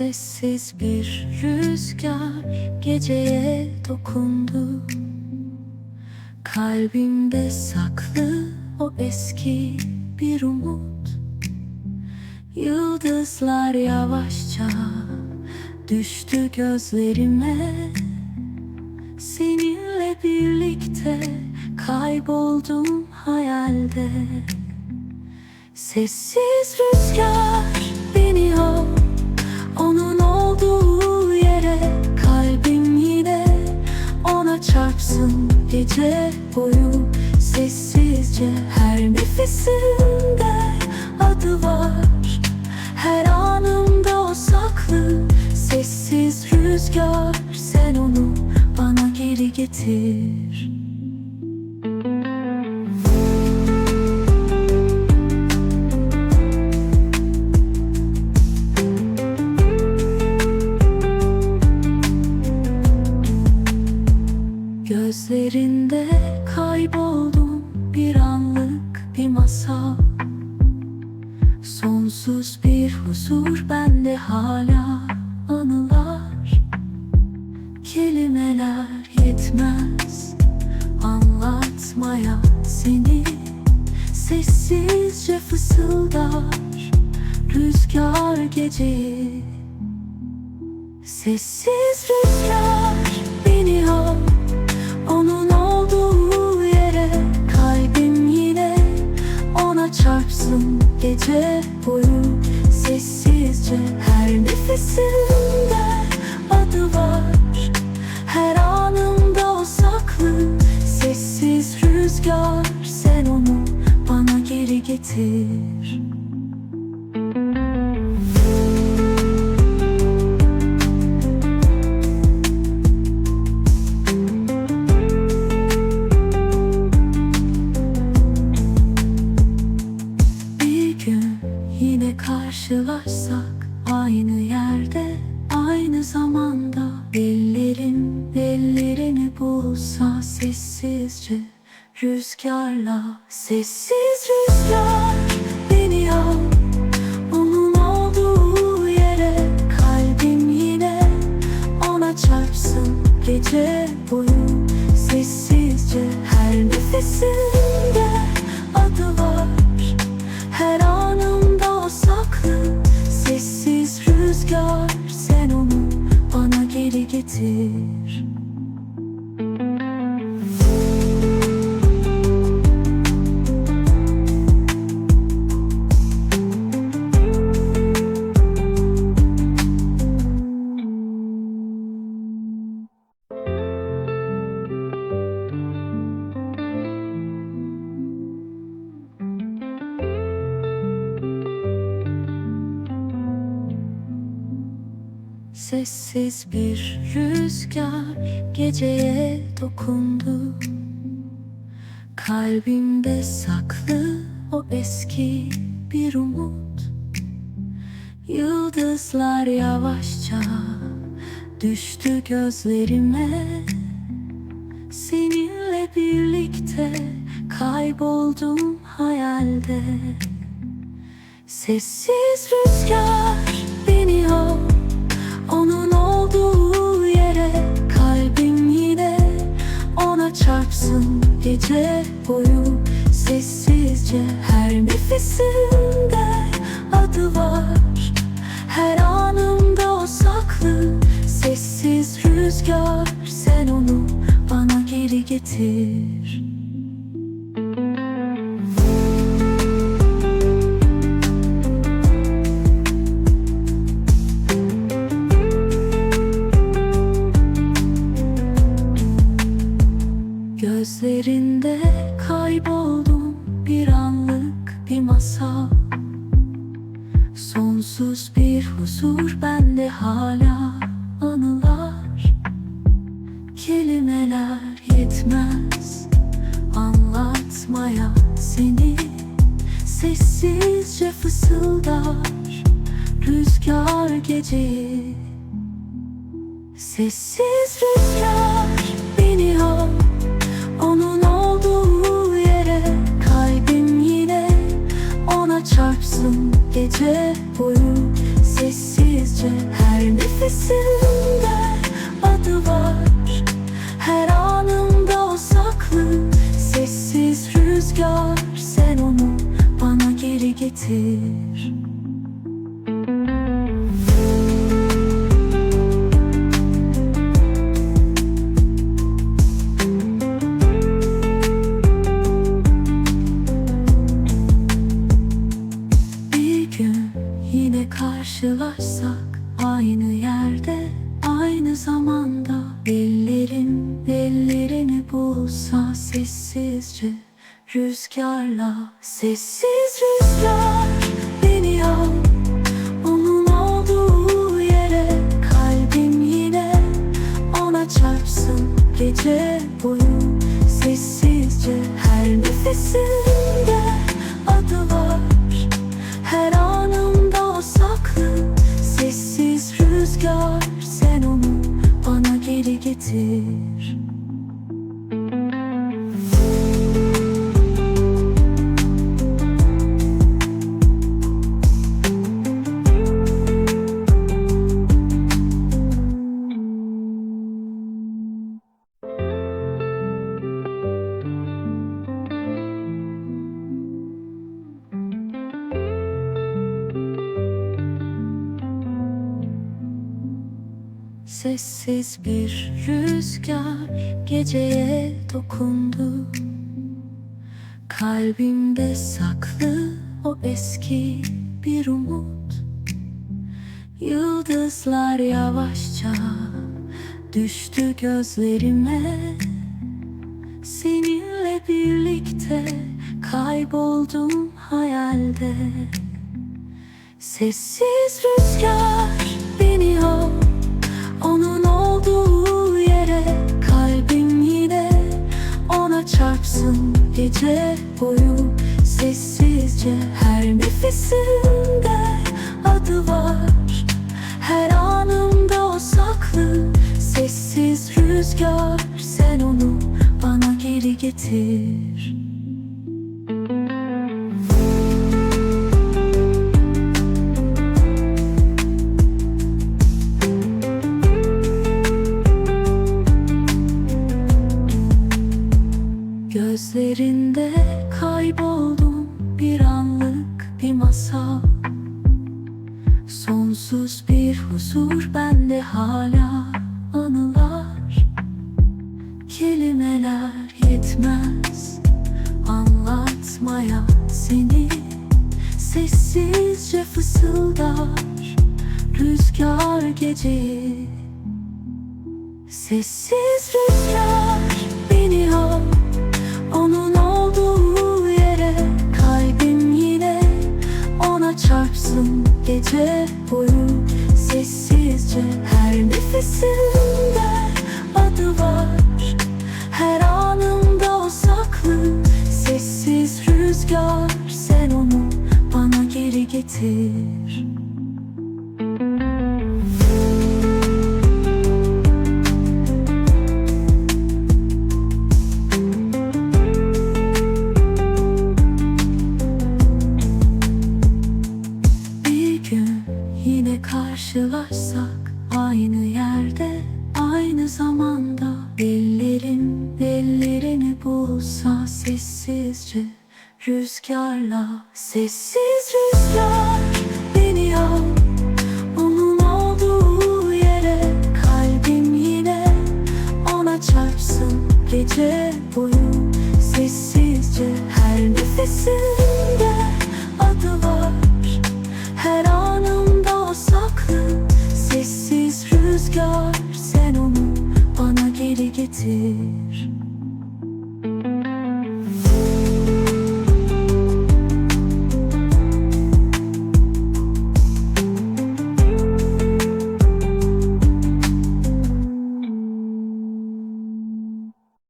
Sessiz bir rüzgar geceye dokundu. Kalbimde saklı o eski bir umut. Yıldızlar yavaşça düştü gözlerime. Seninle birlikte kayboldum hayalde. Sessiz rüzgar çarpsın gece boyu. Sessizce her nefesimde adı var. Her anımda o saklı sessiz rüzgar. Sen onu bana geri getir Gözlerinde kayboldum bir anlık bir masal. Sonsuz bir huzur bende hala anılar. Kelimeler yetmez anlatmaya seni Sessizce fısıldar. Rüzgar geceyi Sessiz rüzgar her yerde aynı zamanda Ellerim ellerini bulsa sessizce rüzgarla Sessiz rüzgar beni al. Onun olduğu yere Kalbim yine ona çarpsın gece boyu Sessizce her nefesimde Sessiz bir rüzgar geceye dokundu. Kalbimde saklı o eski bir umut. Yıldızlar yavaşça düştü gözlerime. Seninle birlikte kayboldum hayalde. Sessiz rüzgar biniyor onun olduğu yere Kalbim yine. Ona çarpsın gece boyu. Sessizce her nefesimde adı var. Her anımda o saklı sessiz rüzgar. Sen onu bana geri getir Sonsuz bir huzur bende hala. Anılar Kelimeler yetmez. Anlatmaya seni Sessizce fısıldar. Rüzgar geceyi Sessiz rüzgar biniyor. Onun olduğu yere Kalbim yine ona çarpsın gece boyu Sessiz Sessizce her nefesimde adı var. Her anımda o saklı Sessiz rüzgar Sen onu bana geri getir Sessizce rüzgarla Sessiz rüzgar beni al. Onun olduğu yere Kalbim yine ona çarpsın Gece boyu. Sessizce Her nefesimde adı var her anımda o saklı. Sessiz rüzgar Sen onu bana geri getir Sessiz bir rüzgar geceye dokundu. Kalbimde saklı o eski bir umut. Yıldızlar yavaşça düştü gözlerime. Seninle birlikte kayboldum hayalde. Sessiz rüzgar çarpsın gece boyu. Sessizce her nefesimde adı var. Her anımda o saklı sessiz rüzgar. Sen onu bana geri getir huzur bende hala anılar. Kelimeler yetmez. Anlatmaya seni Sessizce fısıldar. Rüzgar geceyi Sessiz rüzgar beni al. Onun olduğu yere kalbim yine. Ona çarpsın gece boyu nefesimde adı var. Her anımda o saklı sessiz rüzgar. Sen onu bana geri getir. Bir gün yine karşılaşsak Aynı yerde, aynı zamanda Ellerim ellerini bulsa Sessizce rüzgarla Sessiz